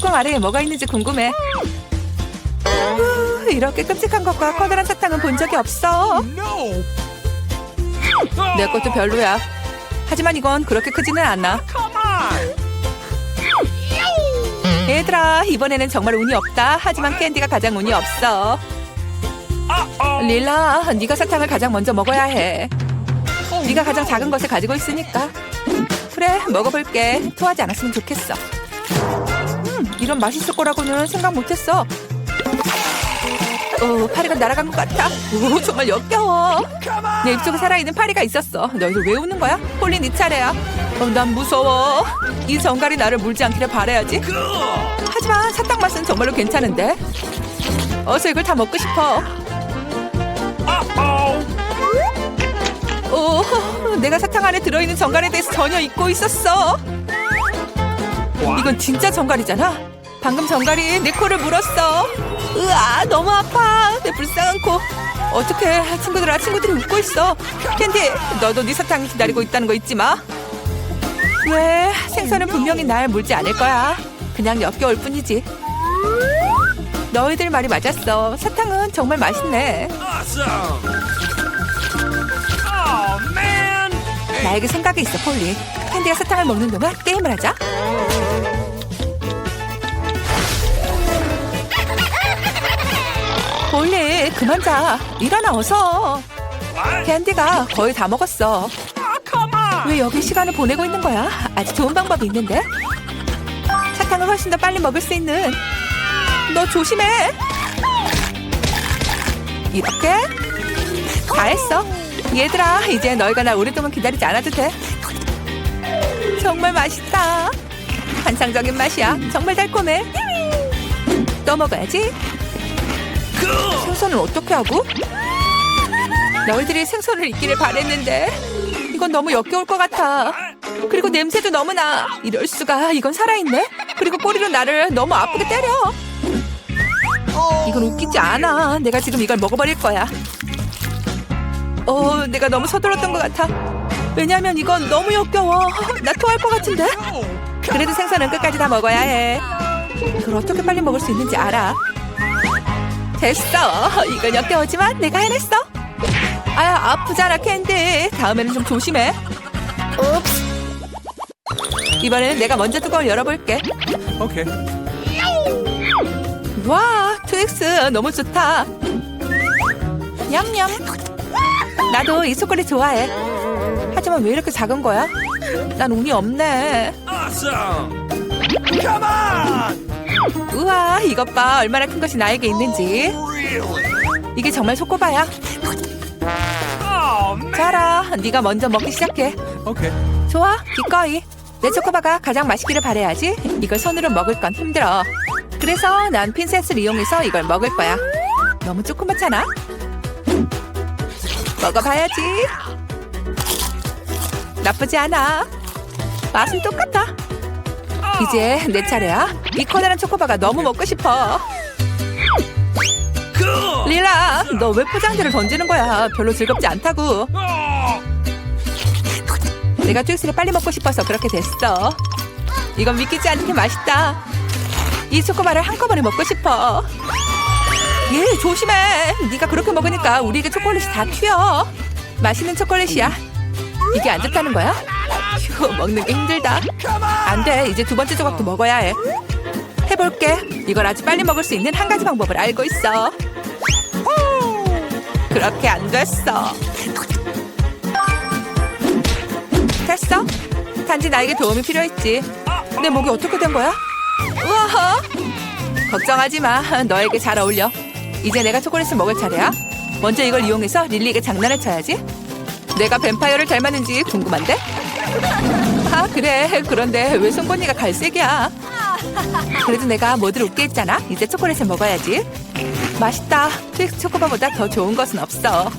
뚜껑 아래에 뭐가 있는지 궁금해. 후, 이렇게 끔찍한 것과 커다란 사탕은 본 적이 없어. 내 것도 별로야. 하지만 이건 그렇게 크지는 않아. On! 얘들아, 이번에는 정말 운이 없다. 하지만 캔디가 가장 운이 없어. 릴라, 네가 사탕을 가장 먼저 먹어야 해. 네가 가장 작은 것을 가지고 있으니까. 그래, 먹어볼게. 토하지 않았으면 좋겠어. 음, 이런 맛있을 거라고는 생각 못했어. 어, 파리가 날아간 것 같아. 오, 정말 역겨워. 내 입속에 살아있는 파리가 있었어. 너희들 왜 웃는 거야? 폴리 네 차례야. 어, 난 무서워. 이 정갈이 나를 물지 않기를 바라야지. 하지만 사탕 맛은 정말로 괜찮은데. 어서 이걸 다 먹고 싶어. 오, 내가 사탕 안에 들어있는 정갈에 대해서 전혀 잊고 있었어. 이건 진짜 정갈이잖아. 방금 정갈이 내 코를 물었어. 으아, 너무 아파. 내 불쌍한 코. 어떡해. 친구들아, 친구들이 웃고 있어. 캔디, 너도 네 사탕 기다리고 있다는 거 잊지 마. 왜? 생선은 분명히 날 물지 않을 거야. 그냥 역겨울 뿐이지. 너희들 말이 맞았어. 사탕은 정말 맛있네. 나에게 생각이 있어, 폴리. 캔디가 사탕을 먹는 동안 게임을 하자. 폴리, 그만 자. 일어나 어서. 캔디가 거의 다 먹었어. 왜 여기 시간을 보내고 있는 거야? 아주 좋은 방법이 있는데. 사탕을 훨씬 더 빨리 먹을 수 있는. 너 조심해. 이렇게 다 했어. 얘들아, 이제 너희가 날 오랫동안 기다리지 않아도 돼. 정말 맛있다. 환상적인 맛이야. 정말 달콤해. 또 먹어야지. 생선을 어떻게 하고? 너희들이 생선을 잊기를 바랬는데 이건 너무 역겨울 것 같아. 그리고 냄새도 너무 나 이럴 수가 이건 살아있네. 그리고 꼬리로 나를 너무 아프게 때려. 이건 웃기지 않아. 내가 지금 이걸 먹어버릴 거야. 어, 내가 너무 서둘렀던 것 같아. 왜냐면 이건 너무 역겨워. 나 토할 것 같은데. 그래도 생선은 끝까지 다 먹어야 해. 그걸 어떻게 빨리 먹을 수 있는지 알아. 됐어. 이건 역겨우지만 내가 해냈어. 아야 아프잖아 캔디. 다음에는 좀 조심해. 이번에는 내가 먼저 뚜껑을 열어볼게. Okay. 와, 트윅스 너무 좋다. 냠냠. 나도 이 초콜릿 좋아해. 하지만 왜 이렇게 작은 거야? 난 운이 없네. Awesome! Come on! 우와, 이것 봐. 얼마나 큰 것이 나에게 있는지. 이게 정말 초코바야. 자라, 네가 먼저 먹기 시작해. 좋아, 기꺼이. 내 초코바가 가장 맛있기를 바래야지. 이걸 손으로 먹을 건 힘들어. 그래서 난 핀셋을 이용해서 이걸 먹을 거야. 너무 조그맣잖아. 먹어봐야지. 나쁘지 않아. 맛은 똑같아. 이제 내 차례야. 이 커다란 초코바가 너무 먹고 싶어. 릴라, 너 왜 포장지를 던지는 거야? 별로 즐겁지 않다고. 내가 트윅스를 빨리 먹고 싶어서 그렇게 됐어. 이건 믿기지 않게 맛있다. 이 초코바를 한꺼번에 먹고 싶어. 얘 조심해. 네가 그렇게 먹으니까 우리에게 초콜릿이 다 튀어. 맛있는 초콜릿이야. 이게 안 좋다는 거야? 휴, 먹는 게 힘들다. 안 돼. 이제 두 번째 조각도 먹어야 해. 해볼게. 이걸 아주 빨리 먹을 수 있는 한 가지 방법을 알고 있어. 그렇게 안 됐어. 됐어? 단지 나에게 도움이 필요했지. 내 목이 어떻게 된 거야? 우와! 걱정하지 마. 너에게 잘 어울려. 이제 내가 초콜릿을 먹을 차례야. 먼저 이걸 이용해서 릴리에게 장난을 쳐야지. 내가 뱀파이어를 닮았는지 궁금한데? 아, 그래. 그런데 왜 송곳니가 갈색이야? 그래도 내가 모두를 웃게 했잖아. 이제 초콜릿을 먹어야지. 맛있다. 트윅스 초코바보다 더 좋은 것은 없어.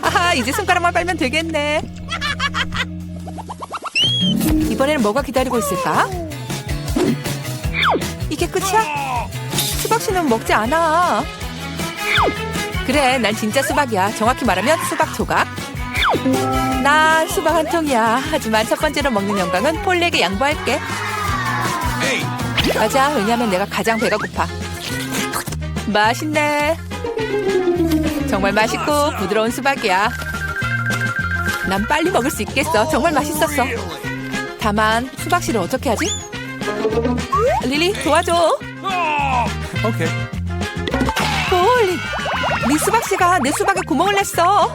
하하, 이제 손가락만 빨면 되겠네. 이번에는 뭐가 기다리고 있을까? 이게 끝이야? 수박 씨는 먹지 않아. 그래, 난 진짜 수박이야. 정확히 말하면 수박 조각. 난 수박 한 통이야. 하지만 첫 번째로 먹는 영광은 폴리에게 양보할게. 맞아, 왜냐면 내가 가장 배가 고파. 맛있네. 정말 맛있고 부드러운 수박이야. 난 빨리 먹을 수 있겠어. 정말 맛있었어. 다만 수박씨를 어떻게 하지? 릴리 도와줘. Okay. 홀리, 네 수박씨가 내 수박에 구멍을 냈어.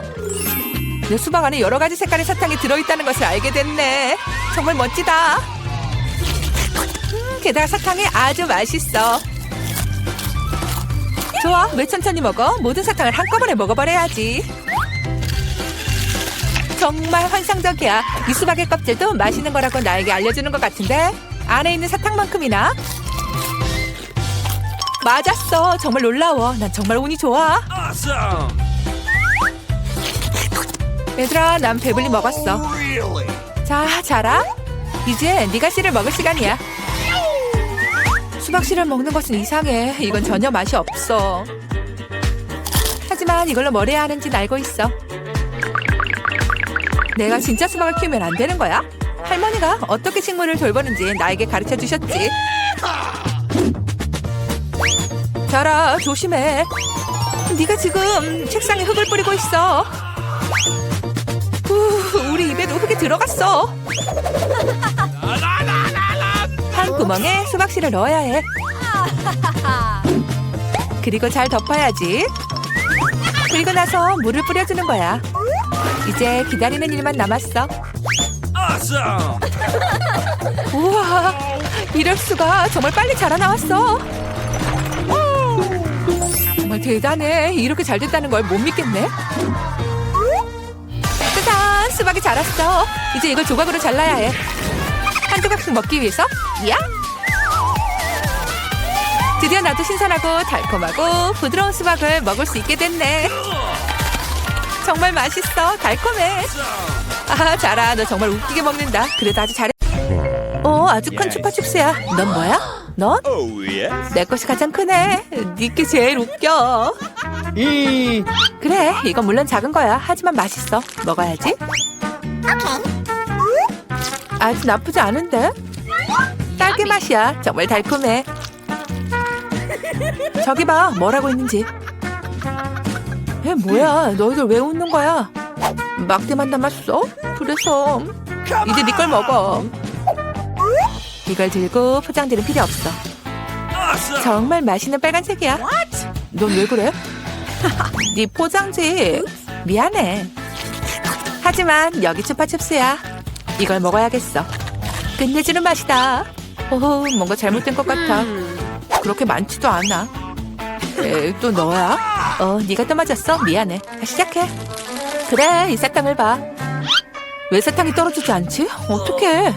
내 수박 안에 여러 가지 색깔의 사탕이 들어있다는 것을 알게 됐네. 정말 멋지다. 음, 게다가 사탕이 아주 맛있어. 좋아, 왜 천천히 먹어? 모든 사탕을 한꺼번에 먹어버려야지. 정말 환상적이야. 이 수박의 껍질도 맛있는 거라고 나에게 알려주는 것 같은데 안에 있는 사탕만큼이나 맞았어. 정말 놀라워. 난 정말 운이 좋아. Awesome. 얘들아, 난 배불리 먹었어. Really? 자, 자라. 이제 네가 씨를 먹을 시간이야. 수박 씨를 먹는 것은 이상해. 이건 전혀 맛이 없어. 하지만 이걸로 뭘 해야 하는지는 알고 있어. 내가 진짜 수박을 키우면 안 되는 거야? 할머니가 어떻게 식물을 돌보는지 나에게 가르쳐 주셨지. 자라, 조심해. 네가 지금 책상에 흙을 뿌리고 있어. 후, 우리 입에도 흙이 들어갔어. 한 구멍에 수박씨를 넣어야 해. 그리고 잘 덮어야지. 그리고 나서 물을 뿌려주는 거야. 이제 기다리는 일만 남았어. 우와, 이럴 수가 정말 빨리 자라 나왔어. 정말 대단해. 이렇게 잘 됐다는 걸 못 믿겠네. 수박이 자랐어. 이제 이걸 조각으로 잘라야 해. 한 조각씩 먹기 위해서, 야! 드디어 나도 신선하고 달콤하고 부드러운 수박을 먹을 수 있게 됐네. 정말 맛있어. 달콤해. 아, 자라. 너 정말 웃기게 먹는다. 그래도 아주 잘해. 어, 아주 큰 추파춥스야. 넌 뭐야? 넌? Oh. 내 것이 가장 크네. 니께 제일 웃겨. 그래, 이건 물론 작은 거야. 하지만 맛있어. 먹어야지. 아주 나쁘지 않은데? 딸기 맛이야. 정말 달콤해. 저기 봐, 뭐라고 있는지. 에, 뭐야? 너희들 왜 웃는 거야? 막대만 담았어? 그래서 이제 네 걸 먹어. 이걸 들고 포장들은 필요 없어. 정말 맛있는 빨간색이야. 넌 왜 그래? 네 포장지. 미안해. 하지만 여기 추파춥스야. 이걸 먹어야겠어. 끝내주는 맛이다. 오, 뭔가 잘못된 것 같아. 그렇게 많지도 않아. 에, 또 너야? 어, 네가 또 맞았어. 미안해. 시작해. 그래, 이 사탕을 봐. 왜 사탕이 떨어지지 않지? 어떡해.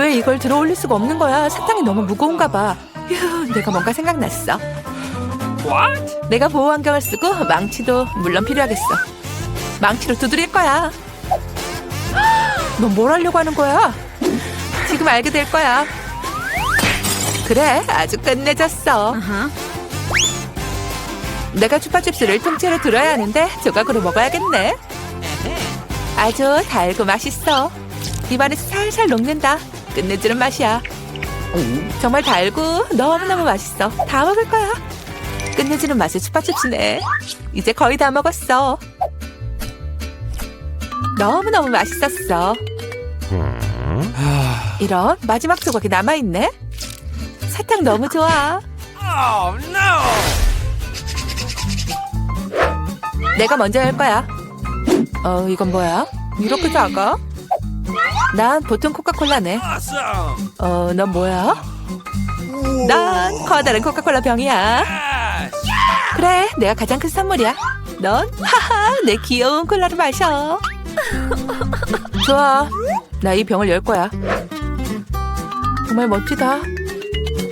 왜 이걸 들어 올릴 수가 없는 거야? 사탕이 너무 무거운가 봐. 휴, 내가 뭔가 생각났어. What? 내가 보호 안경을 쓰고 망치도 물론 필요하겠어. 망치로 두드릴 거야. 너뭘 하려고 하는 거야? 지금 알게 될 거야. 그래, 아주 끝내줬어. 내가 추파춥스를 통째로 들어야 하는데 조각으로 먹어야겠네. 아주 달고 맛있어. 입안에서 살살 녹는다. 끝내주는 맛이야. 정말 달고 너무너무 맛있어. 다 먹을 거야. 끝내주는 맛의 추파춥스네. 이제 거의 다 먹었어. 너무너무 맛있었어. 이런 마지막 조각이 남아있네. 사탕 너무 좋아. Oh. 내가 먼저 할 거야. 어, 이건 뭐야? 이렇게 작아? 난 보통 코카콜라네. 어, 넌 뭐야? 난 커다란 코카콜라 병이야. 그래, 내가 가장 큰 선물이야. 넌 하하, 내 귀여운 콜라를 마셔. 좋아, 나 이 병을 열 거야. 정말 멋지다.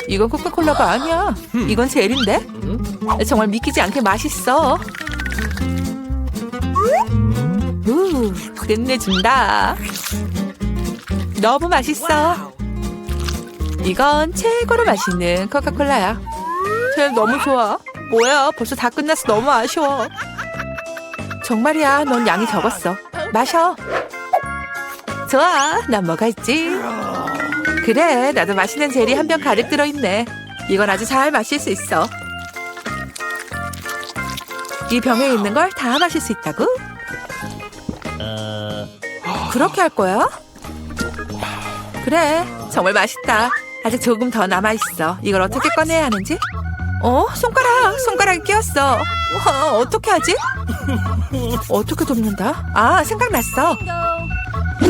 이건 코카콜라가 아니야. 이건 젤인데? 정말 믿기지 않게 맛있어. 우, 끝내준다. 너무 맛있어. 이건 최고로 맛있는 코카콜라야. 쟤 너무 좋아. 뭐야, 벌써 다 끝났어. 너무 아쉬워. 정말이야, 넌 양이 적었어. 마셔. 좋아, 난 뭐가 있지? 그래, 나도 맛있는 젤리 한병 가득 들어있네. 이건 아주 잘 마실 수 있어. 이 병에 있는 걸 다 마실 수 있다고? 그렇게 할 거야? 그래, 정말 맛있다. 아직 조금 더 남아있어. 이걸 어떻게 꺼내야 하는지? 어? 손가락! 손가락이 끼었어. 와, 어떻게 하지? 어떻게 돕는다? 아, 생각났어.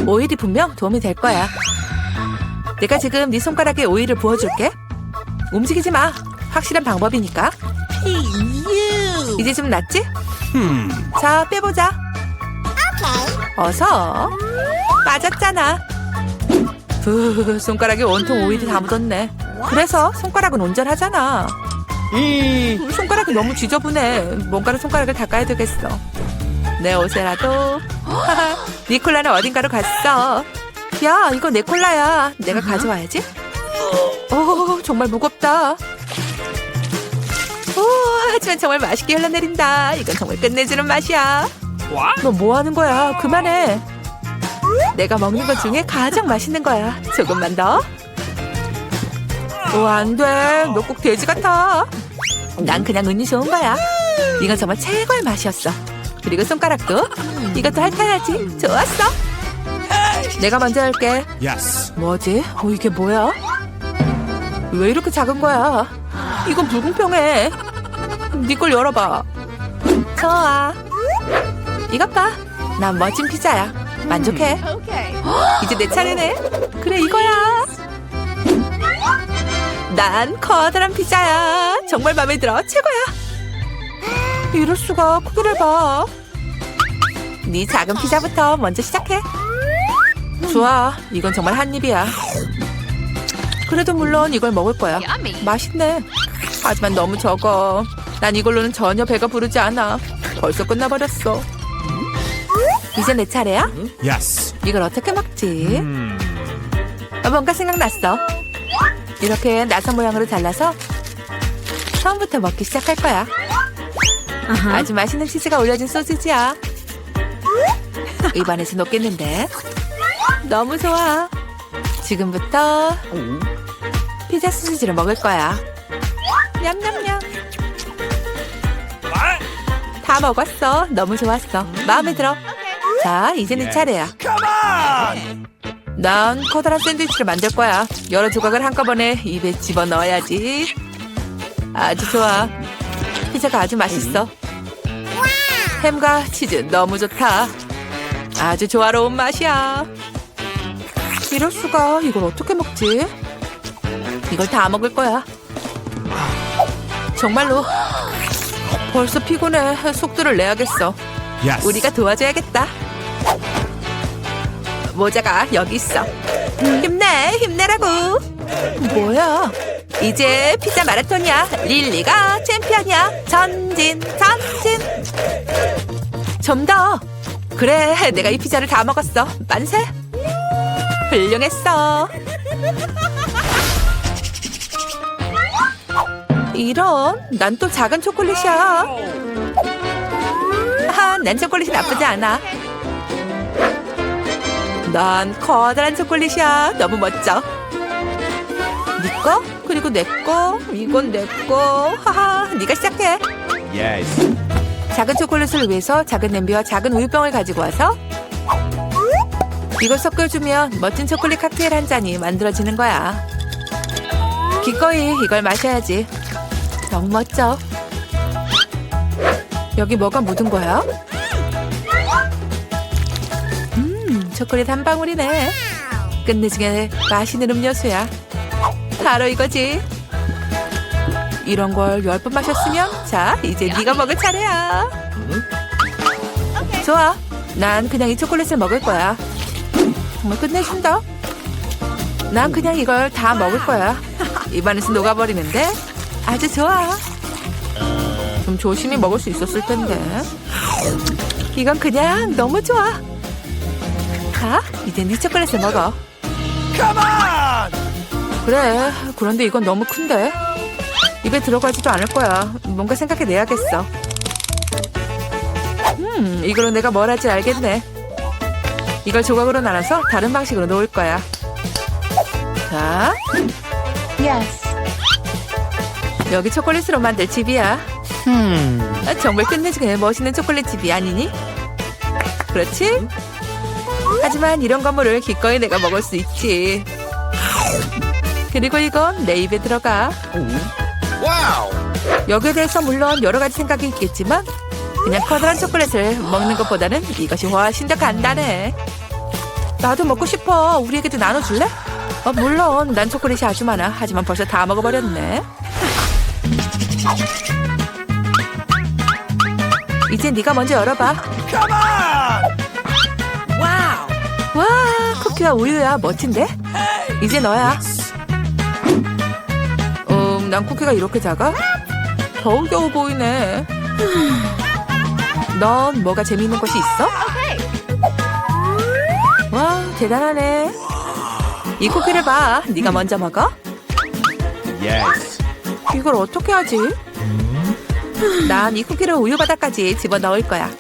오일이 분명 도움이 될 거야. 내가 지금 네 손가락에 오일을 부어줄게. 움직이지 마. 확실한 방법이니까. 이제 좀 낫지? 자, 빼보자. 어서. 빠졌잖아. 후, 손가락에 온통 오일이 다 묻었네. 그래서 손가락은 온전하잖아. 음, 손가락이 너무 지저분해. 뭔가로 손가락을 닦아야 되겠어. 내 옷에라도. 하하, 니콜라는 어딘가로 갔어. 야, 이거 내 콜라야. 내가 가져와야지. 오, 정말 무겁다. 오, 하지만 정말 맛있게 흘러내린다. 이건 정말 끝내주는 맛이야. 너 뭐 하는 거야? 그만해. 내가 먹는 것 중에 가장 맛있는 거야. 조금만 더. 오, 안 돼. 너 꼭 돼지 같아. 난 그냥 운이 좋은 거야. 이건 정말 최고의 맛이었어. 그리고 손가락도. 이것도 핥아야지. 좋았어. 내가 먼저 할게. Yes. 뭐지? 어, 이게 뭐야? 왜 이렇게 작은 거야? 이건 불공평해. 네걸 열어봐. 좋아. 이것 봐. 난 멋진 피자야. 만족해. 이제 내 차례네. 그래 이거야. 난 커다란 피자야. 정말 마음에 들어. 최고야. 이럴 수가 크기를 봐. 네 작은 피자부터 먼저 시작해. 좋아. 이건 정말 한 입이야. 그래도 물론 이걸 먹을 거야. 맛있네. 하지만 너무 적어. 난 이걸로는 전혀 배가 부르지 않아. 벌써 끝나버렸어. 이제 내 차례야? Yes. 이걸 어떻게 먹지? 어, 뭔가 생각났어. 이렇게 나선 모양으로 잘라서 처음부터 먹기 시작할 거야. 아주 맛있는 치즈가 올려진 소시지야. 입안에서 녹겠는데. 너무 좋아. 지금부터 피자 소시지를 먹을 거야. 냠냠냠. 다 먹었어. 너무 좋았어. 마음에 들어. 자, 이제 내 차례야. 난 커다란 샌드위치를 만들 거야. 여러 조각을 한꺼번에 입에 집어 넣어야지. 아주 좋아. 피자가 아주 맛있어. 햄과 치즈 너무 좋다. 아주 조화로운 맛이야. 이럴 수가 이걸 어떻게 먹지? 이걸 다 먹을 거야. 정말로 벌써 피곤해. 속도를 내야겠어. Yes. 우리가 도와줘야겠다. 모자가 여기 있어. 힘내, 힘내라고. 뭐야? 이제 피자 마라톤이야. 릴리가 챔피언이야. 전진, 전진. 좀 더. 그래, 내가 이 피자를 다 먹었어. 만세. 훌륭했어. 이런, 난 또 작은 초콜릿이야. 아, 난 초콜릿이 나쁘지 않아. 난 커다란 초콜릿이야. 너무 멋져. 네 거? 그리고 내 거? 이건 내 거. 하하, 네가 시작해. Yes. 작은 초콜릿을 위해서 작은 냄비와 작은 우유병을 가지고 와서 이걸 섞어주면 멋진 초콜릿 칵테일 한 잔이 만들어지는 거야. 기꺼이 이걸 마셔야지. 너무 멋져. 여기 뭐가 묻은 거야? 초콜릿 한 방울이네. 끝내주게 맛있는 음료수야. 바로 이거지. 이런 걸 열 번 마셨으면 자 이제 네가 먹을 차례야. 좋아. 난 그냥 이 초콜릿을 먹을 거야. 정말 끝내준다. 난 그냥 이걸 다 먹을 거야. 입안에서 녹아버리는데 아주 좋아. 좀 조심히 먹을 수 있었을 텐데. 이건 그냥 너무 좋아. 자, 이제 네 초콜릿을 먹어. Come on! 그래. 그런데 이건 너무 큰데. 입에 들어가지도 않을 거야. 뭔가 생각해내야겠어. 음, 이걸로 내가 뭘 할지 알겠네. 이걸 조각으로 나눠서 다른 방식으로 놓을 거야. 자. 여기 초콜릿으로 만들 집이야. 아, 정말 끝내주게 멋있는 초콜릿 집이 아니니? 그렇지? 하지만 이런 건물을 기꺼이 내가 먹을 수 있지. 그리고 이건 내 입에 들어가. 여기에 대해서 물론 여러 가지 생각이 있겠지만 그냥 커다란 초콜릿을 먹는 것보다는 이것이 훨씬 더 간단해. 나도 먹고 싶어. 우리에게도 나눠줄래? 어, 물론 난 초콜릿이 아주 많아. 하지만 벌써 다 먹어버렸네. 이제 네가 먼저 열어봐. 쿠키와 우유야. 멋진데? 이제 너야. 음, 난 쿠키가 이렇게 작아? 겨우겨우 보이네. 넌 뭐가 재미있는 것이 있어? 와, 대단하네. 이 쿠키를 봐. 네가 먼저 먹어. 이걸 어떻게 하지? 난 이 쿠키를 우유 바닥까지 집어 넣을 거야.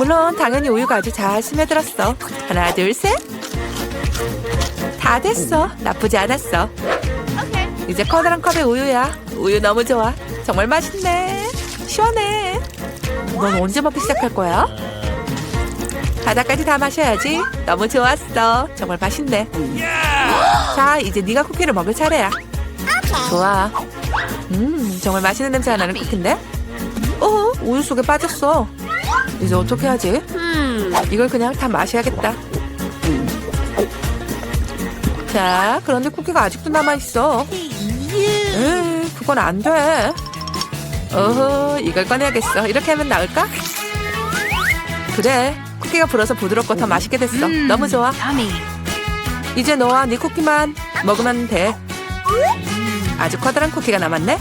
물론 당연히 우유가 아주 잘 스며들었어. 하나, 둘, 셋. 다 됐어. 나쁘지 않았어. 이제 커다란 컵의 우유야. 우유 너무 좋아. 정말 맛있네. 시원해. 넌 언제 먹기 시작할 거야? 바닥까지 다 마셔야지. 너무 좋았어. 정말 맛있네. 자, 이제 네가 쿠키를 먹을 차례야. 좋아. 음, 정말 맛있는 냄새가 나는 쿠키인데? 어, 우유 속에 빠졌어. 이제 어떻게 하지? 이걸 그냥 다 마셔야겠다. 자, 그런데 쿠키가 아직도 남아있어. 에이, 그건 안 돼. 어허, 이걸 꺼내야겠어. 이렇게 하면 나을까? 그래, 쿠키가 불어서 부드럽고 더 맛있게 됐어. 너무 좋아. 이제 너와 네 쿠키만 먹으면 돼. 아주 커다란 쿠키가 남았네.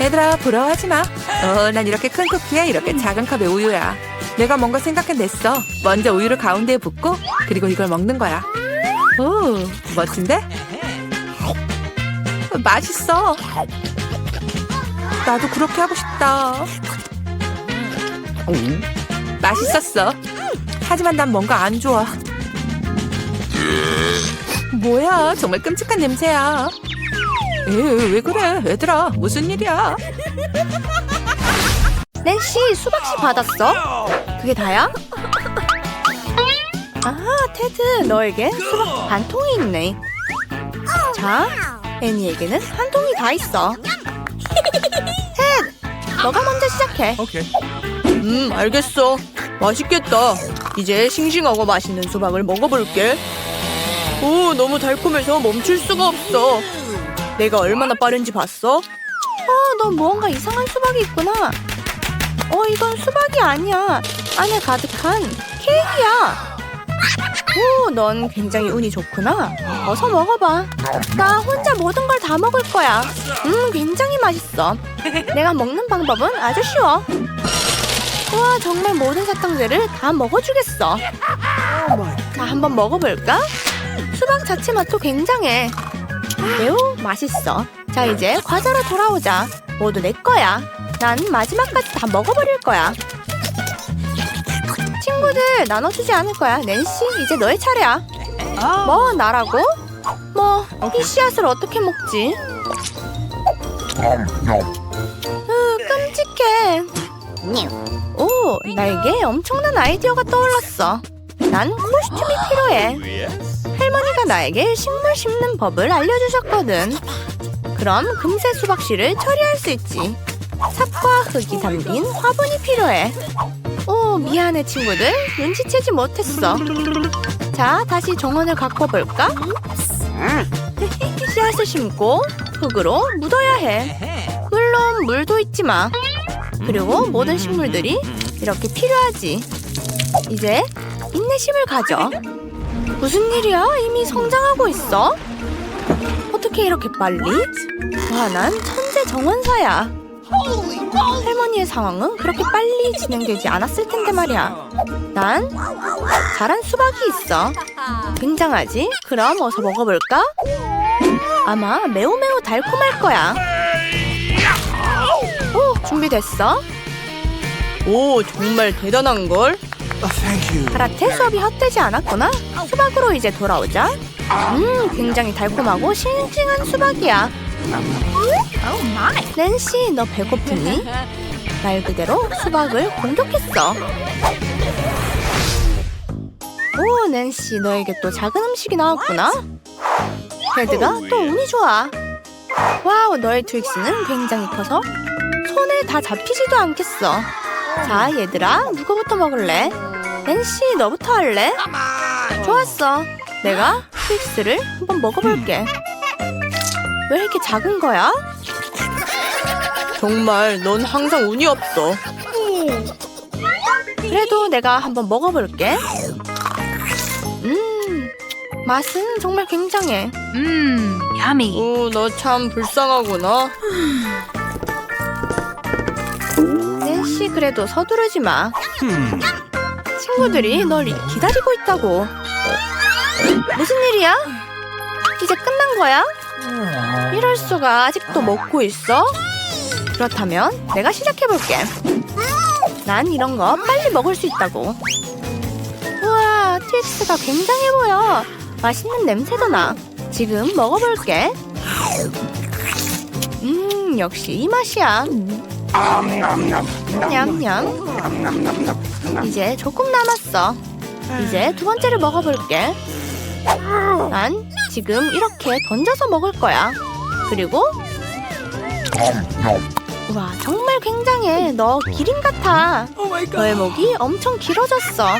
얘들아 부러워하지 마. 어, 난 이렇게 큰 쿠키에 이렇게 작은 컵에 우유야. 내가 뭔가 생각해냈어. 먼저 우유를 가운데에 붓고 그리고 이걸 먹는 거야. 오, 멋진데? 맛있어. 나도 그렇게 하고 싶다. 맛있었어. 하지만 난 뭔가 안 좋아. 뭐야, 정말 끔찍한 냄새야. 에이, 왜 그래, 얘들아, 무슨 일이야? 낸시 수박씨 받았어? 그게 다야? 아, 테드, 너에게 수박 반 통이 있네. 자, 애니에게는 한 통이 다 있어. 테드, 너가 먼저 시작해. 음, 알겠어. 맛있겠다. 이제 싱싱하고 맛있는 수박을 먹어볼게. 오, 너무 달콤해서 멈출 수가 없어. 내가 얼마나 빠른지 봤어? 아, 너 뭔가 이상한 수박이 있구나. 어, 이건 수박이 아니야. 안에 가득한 케이크야. 오, 넌 굉장히 운이 좋구나. 어서 먹어봐. 나 혼자 모든 걸 다 먹을 거야. 음, 굉장히 맛있어. 내가 먹는 방법은 아주 쉬워. 우와, 정말 모든 사탕들을 다 먹어주겠어. 자, 한번 먹어볼까? 수박 자체 맛도 굉장해. 매우 맛있어. 자, 이제 과자로 돌아오자. 모두 내 거야. 난 마지막까지 다 먹어버릴 거야. 친구들 나눠주지 않을 거야. 낸시, 이제 너의 차례야. 뭐, 나라고? 뭐, 이 씨앗을 어떻게 먹지? 으, 끔찍해. 오, 나에게 엄청난 아이디어가 떠올랐어. 난 코스튬이 필요해. 할머니가 나에게 식물 심는 법을 알려주셨거든. 그럼 금세 수박씨를 처리할 수 있지. 삽과 흙이 담긴 화분이 필요해. 오, 미안해 친구들. 눈치채지 못했어. 자, 다시 정원을 갖고 볼까? 씨앗을 심고 흙으로 묻어야 해. 물론 물도 잊지 마. 그리고 모든 식물들이 이렇게 필요하지. 이제 인내심을 가져. 무슨 일이야? 이미 성장하고 있어? 어떻게 이렇게 빨리? 와, 난 천재 정원사야. 할머니의 상황은 그렇게 빨리 진행되지 않았을 텐데 말이야. 난 자란 수박이 있어. 굉장하지? 그럼 어서 먹어볼까? 아마 매우 매우 달콤할 거야. 오, 준비됐어? 오, 정말 대단한 걸. Thank you. 카라테 수업이 헛되지 않았구나. 수박으로 이제 돌아오자. 음, 굉장히 달콤하고 싱싱한 수박이야. 낸시, 너 배고프니? 말 그대로 수박을 공격했어. 오, 낸시, 너에게 또 작은 음식이 나왔구나. 헤드가 또 운이 좋아. 와우, 너의 트윅스는 굉장히 커서 손에 다 잡히지도 않겠어. 자, 얘들아, 누구부터 먹을래? 낸시, 너부터 할래? 좋았어. 내가 트윅스를 한번 먹어볼게. 왜 이렇게 작은 거야? 정말 넌 항상 운이 없어. 그래도 내가 한번 먹어볼게. 음, 맛은 정말 굉장해. Mmm, yummy. 오, 너 참 불쌍하구나. 낸시, 그래도 서두르지 마. 친구들이 널 기다리고 있다고. 무슨 일이야? 이제 끝난 거야? 이럴 수가 아직도 먹고 있어? 그렇다면 내가 시작해볼게. 난 이런 거 빨리 먹을 수 있다고. 우와, 트윅스가 굉장해 보여. 맛있는 냄새도 나. 지금 먹어볼게. 음, 역시 이 맛이야. 냠냠. 이제 조금 남았어. 이제 두 번째를 먹어볼게. 난 지금 이렇게 던져서 먹을 거야. 그리고 와 정말 굉장해. 너 기린 같아. 너의 목이 엄청 길어졌어.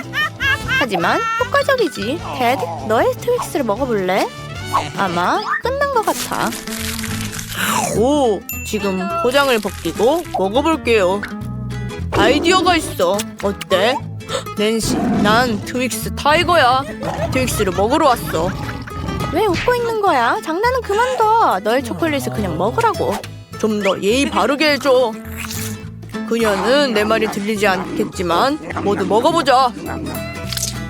하지만 효과적이지. 테드, 너의 트윅스를 먹어볼래? 아마 끝난 것 같아. 오, 지금 포장을 벗기고 먹어볼게요. 아이디어가 있어. 어때? 낸시, 난 트윅스 타이거야. 트윅스를 먹으러 왔어. 왜 웃고 있는 거야? 장난은 그만둬. 너의 초콜릿을 그냥 먹으라고. 좀 더 예의 바르게 해줘. 그녀는 내 말이 들리지 않겠지만 모두 먹어보자.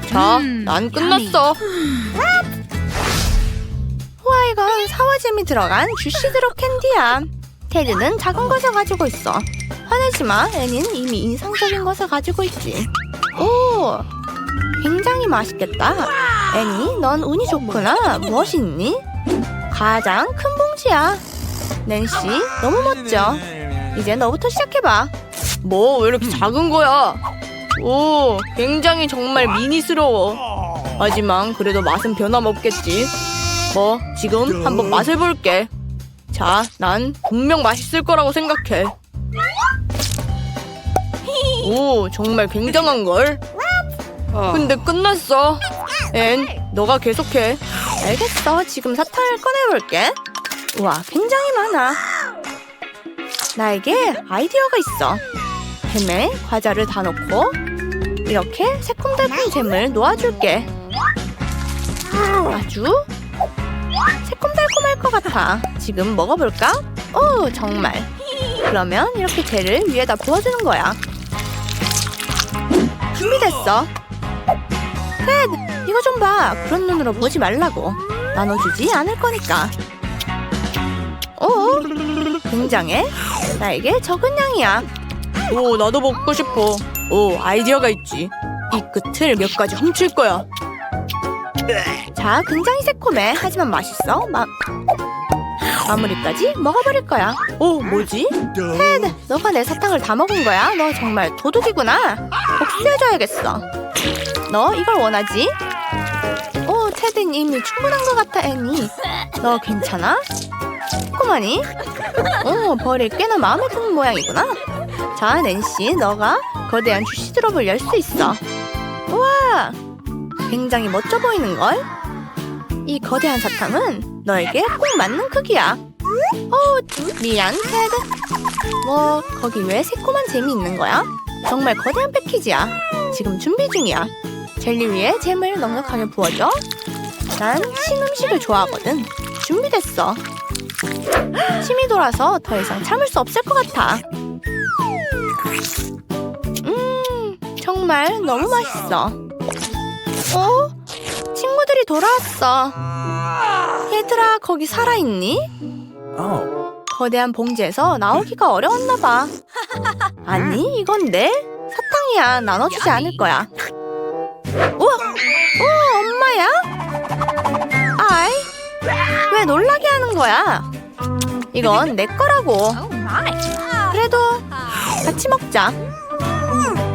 자, 난 끝났어. 우와, 이건 사과잼이 들어간 주시드로 캔디야. 테드는 작은 것을 가지고 있어. 화내지 마. 애는 이미 인상적인 것을 가지고 있지. 오, 굉장히 맛있겠다. 애니, 넌 운이 좋구나. 무엇이 있니? 가장 큰 봉지야. 낸시, 너무 멋져. 이제 너부터 시작해봐. 뭐, 왜 이렇게 작은 거야? 오, 굉장히 정말 미니스러워. 하지만 그래도 맛은 변함없겠지. 뭐, 지금 한번 맛을 볼게. 자, 난 분명 맛있을 거라고 생각해. 오, 정말 굉장한 걸? 근데 끝났어. 앤, 너가 계속해. 알겠어. 지금 사탕을 꺼내볼게. 우와, 굉장히 많아. 나에게 아이디어가 있어. 햄에 과자를 다 넣고 이렇게 새콤달콤 잼을 놓아줄게. 아주 새콤달콤할 것 같아. 지금 먹어볼까? 오, 정말. 그러면 이렇게 젤을 위에다 부어주는 거야. 준비됐어. 테드, 이거 좀 봐. 그런 눈으로 보지 말라고. 나눠주지 않을 거니까. 오, 굉장해. 나에게 적은 양이야. 오, 나도 먹고 싶어. 오, 아이디어가 있지. 이 끝을 몇 가지 훔칠 거야. 자, 굉장히 새콤해. 하지만 맛있어. 마... 마무리까지 먹어버릴 거야. 오, 뭐지? 테드, 너가 내 사탕을 다 먹은 거야? 너 정말 도둑이구나. 복수해줘야겠어. 너 이걸 원하지? 오, 테드는 이미 충분한 것 같아, 애니. 너 괜찮아? 꼬마니? 오, 벌이 꽤나 마음에 드는 모양이구나. 자, 낸시, 너가 거대한 주시 드롭을 열 수 있어. 우와! 굉장히 멋져 보이는걸? 이 거대한 사탕은 너에게 꼭 맞는 크기야. 오, 미안, 테드. 뭐, 거기 왜 새콤한 잼이 있는 거야? 정말 거대한 패키지야. 지금 준비 중이야. 젤리 위에 잼을 넉넉하게 부어줘. 난 신음식을 좋아하거든. 준비됐어. 침이 돌아서 더 이상 참을 수 없을 것 같아. 음, 정말 너무 맛있어. 어? 친구들이 돌아왔어. 얘들아, 거기 살아있니? 거대한 봉지에서 나오기가 어려웠나 봐. 아니, 이건 내 사탕이야. 나눠주지 않을 거야. 어? 어, 엄마야? 아이, 왜 놀라게 하는 거야? 이건 내 거라고. Oh 그래도 같이 먹자. 음.